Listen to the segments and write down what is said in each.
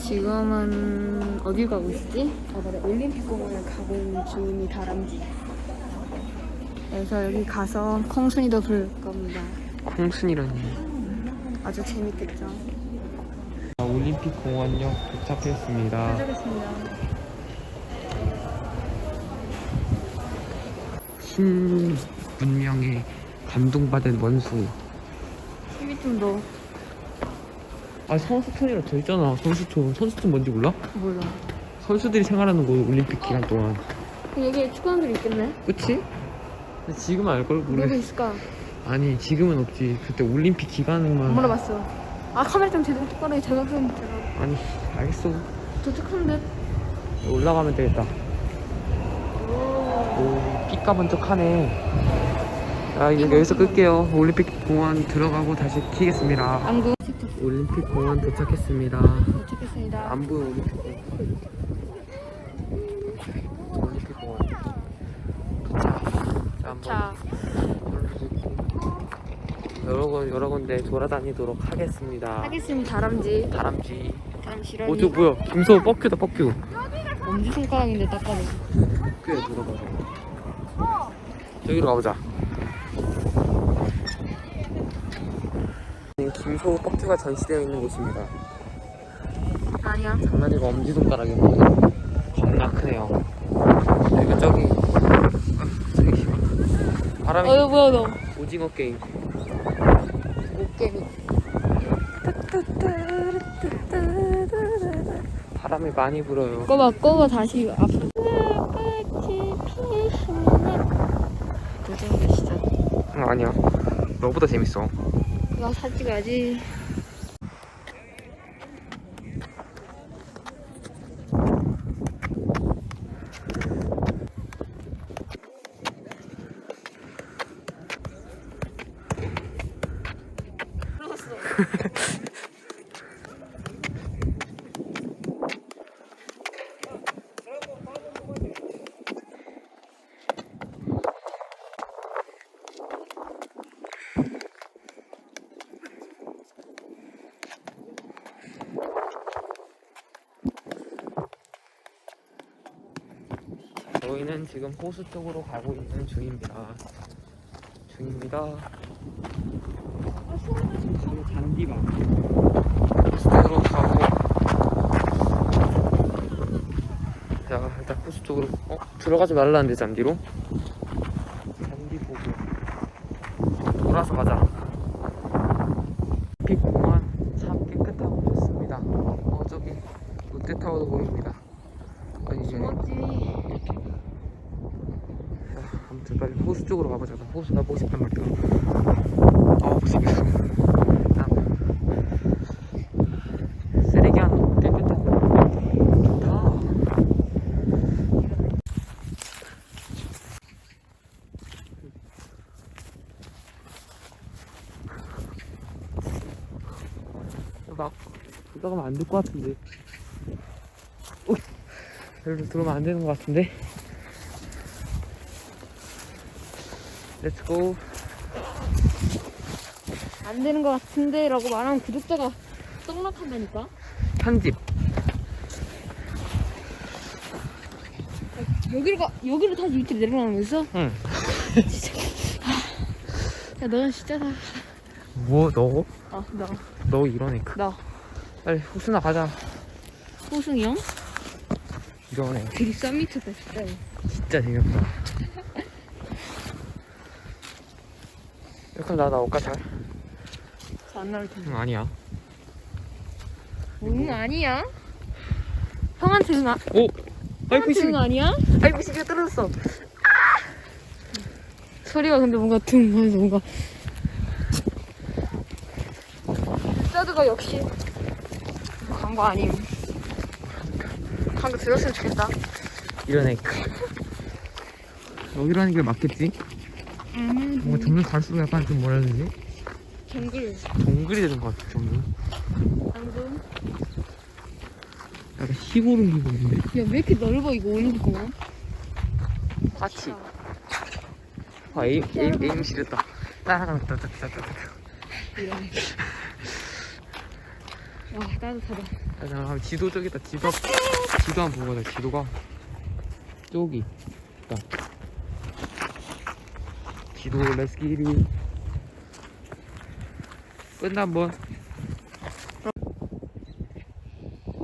지금은 어디 가고 있지? 아 그래 올림픽 공원을 가고 있는 중이 다람쥐. 그래서 여기 가서 콩순이도 부를 겁니다. 콩순이라니. 아주 재밌겠죠? 올림픽 공원역 도착했습니다. 시작했습니다. 신 문명에 감동받은 원수. 힘이 좀 더. 아 선수촌이라 돼 있잖아. 선수촌. 선수촌 뭔지 몰라? 몰라. 선수들이 생활하는 곳 올림픽 기간 동안. 그럼 여기에 축구원들이 있겠네? 그치? 근데 지금 알걸 누구 모르. 있을까? 아니 지금은 없지. 그때 올림픽 기간에만. 물어봤어. 아 카메라 좀 제대로 똑바로 해. 제가 좀 제가 아니 알겠어. 도착하는데. 올라가면 되겠다. 오. 오 삐까번 척하네. 아 이제 여기서 끌게요. 올림픽 공원 들어가고 다시 키겠습니다. 안구. 올림픽 공원 도착했습니다. 도착했습니다. 안 보여 올림픽 공원. 올림픽 공원. 도착. 자, 한번 자, 여러 군 여러 군데 돌아다니도록 하겠습니다. 하겠습니다. 다람쥐. 다람쥐. 다람쥐라니. 어, 저 뭐야? 김서우 뻑큐다 뻑큐. 엄지 손가락인데 닦아도. 뻑큐에 물어봐. 저기로 가보자. 김서우 뻑큐가 전시되어 있는 곳입니다. 아니야. 장난이가 엄지손가락인데 겁나 크네요. 여기가 저기 아, 저기 바람이 어, 뭐야 너. 오징어 게임. 바람이 많이 불어요. 꺼봐, 꺼봐 다시 앞으로. 꽃이 피시네. 도전 시작. 응, 아니야. 너보다 재밌어. 나 사진 찍어야지. 저희는 지금 호수 쪽으로 가고 있는 중입니다. 중입니다. 지금 잔디밭. 호수 쪽으로 가고. 자, 일단 호수 쪽으로. 어? 들어가지 말라는데, 잔디로? 잔디 보고. 돌아서 가자. 빛공원 참 깨끗하고 좋습니다. 어, 저기 롯데타워도 보입니다. 아니, 이제. 고맙지. 자, 아무튼 빨리 호수 쪽으로 가보자. 나 호수 가 보고 싶단 말이야. 아, 못생겼어. 쓰레기 하나 깨끗하고 좋다. 막 들어가면 안 될 것 같은데. 어, 별로 들어오면 안 되는 것 같은데. 렛츠고 안 되는 것 같은데 라고 말하면 구독자가 떡락한다니까? 편집 여기로 가, 여기로 다시 밑으로 내려가는 거였어? 응. 야, 너는 진짜 다. 뭐 너? 아, 나. 너 이러니까 나. 빨리 호수나 가자 호승이 형? 이러네 되게 싼 미쳤다, 진짜. 진짜 재미없다 그럼 나 나올까 잘? 안 나올 텐데. 응 아니야 응, 아니야? 형한테 응, 아, 오! 아이고 형한테 응 아니야? 아이고 시계 떨어졌어 소리가 근데 뭔가 둥 하면서 뭔가. 사드가 역시 광고 아님. 광고 들었으면 좋겠다. 이러네 여기라는 게 맞겠지? 음, 뭔가 점점 갈수록 약간 좀 뭐라 해야 되지? 정글. 동글이 되는 것 같아 점점 방금. 약간 시골은 기분인데 야, 왜 이렇게 넓어, 이거 올림픽 공원? 파치 아 에임, 에임, 에임 지렸다 따라간다 따라간다 이런. 와 따뜻하다. 자, 잠깐 지도 저기다 지도 앞- 지도 한번 보고 가자 지도가 저기 있다 지도 렛츠 기리 끝나 한번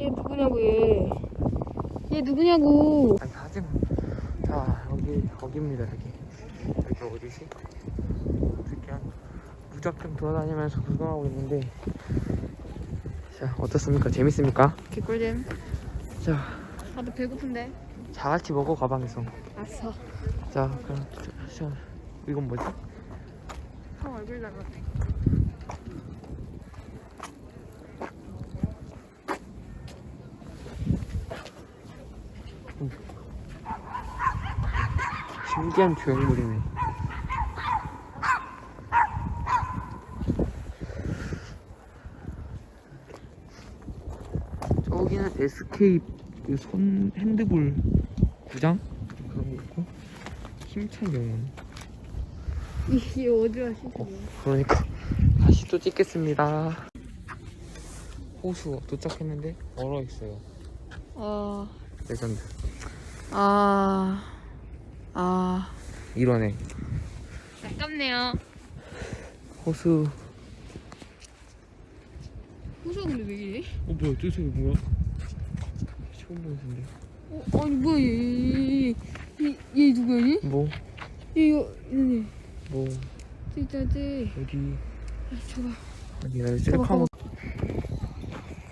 얘 누구냐고 얘. 얘 누구냐고. 아니 하지 마 자 여기 거기입니다 여기 여기 어디지? 그냥 무작정 돌아다니면서 구경하고 있는데 자 어떻습니까 재밌습니까? 개꿀잼. 자 나도 배고픈데. 자같이 먹어 가방에서 아싸. 자 그럼 자, 이건 뭐지? 형 얼굴 닮았다. 신기한 조형물이네. 저기는 SK 그손 핸드볼 구장? 그런 거 있고? 힘찬 영혼 이게 어디야 진짜. 어, 그러니까 다시 또 찍겠습니다. 호수 도착했는데 얼어 있어요. 아. 레전드. 아. 아. 이러네. 아깝네요. 호수. 호수가 근데 왜 이래? 어 뭐야? 저 소리 뭐야? 처음 보는 소리인데. 어, 아니 뭐야 얘, 얘, 얘, 얘 누구야 얘? 뭐? 얘 이거 얘 뭐? 진짜지? 어디? 아 저거 아니 나 셀카 한번.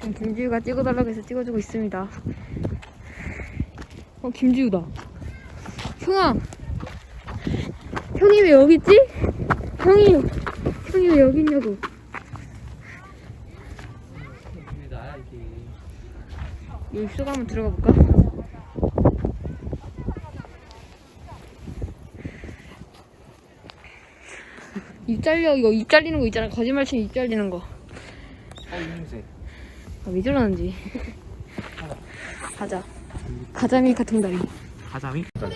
지금 김지우가 찍어달라고 해서 찍어주고 있습니다 어 김지우다 형아 형이 왜 여기 있지? 형이 형이 왜 여기 있냐고 이게. 여기 속 한번 들어가 볼까? 입 잘려 이거 입 잘리는 거 있잖아. 거짓말 치면 입 잘리는 거. 어 이문세. 아, 왜 저러는지. 가자. 가자 밀카 통다리. 가자미? 쓰는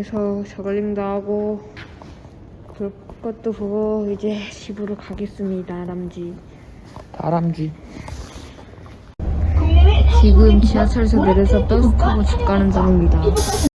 그래서 저글링도 하고 볼 것도 보고 이제 집으로 가겠습니다, 남지. 다람쥐. 지금 지하철에서 내려서 버스 타고 집 가는 중입니다.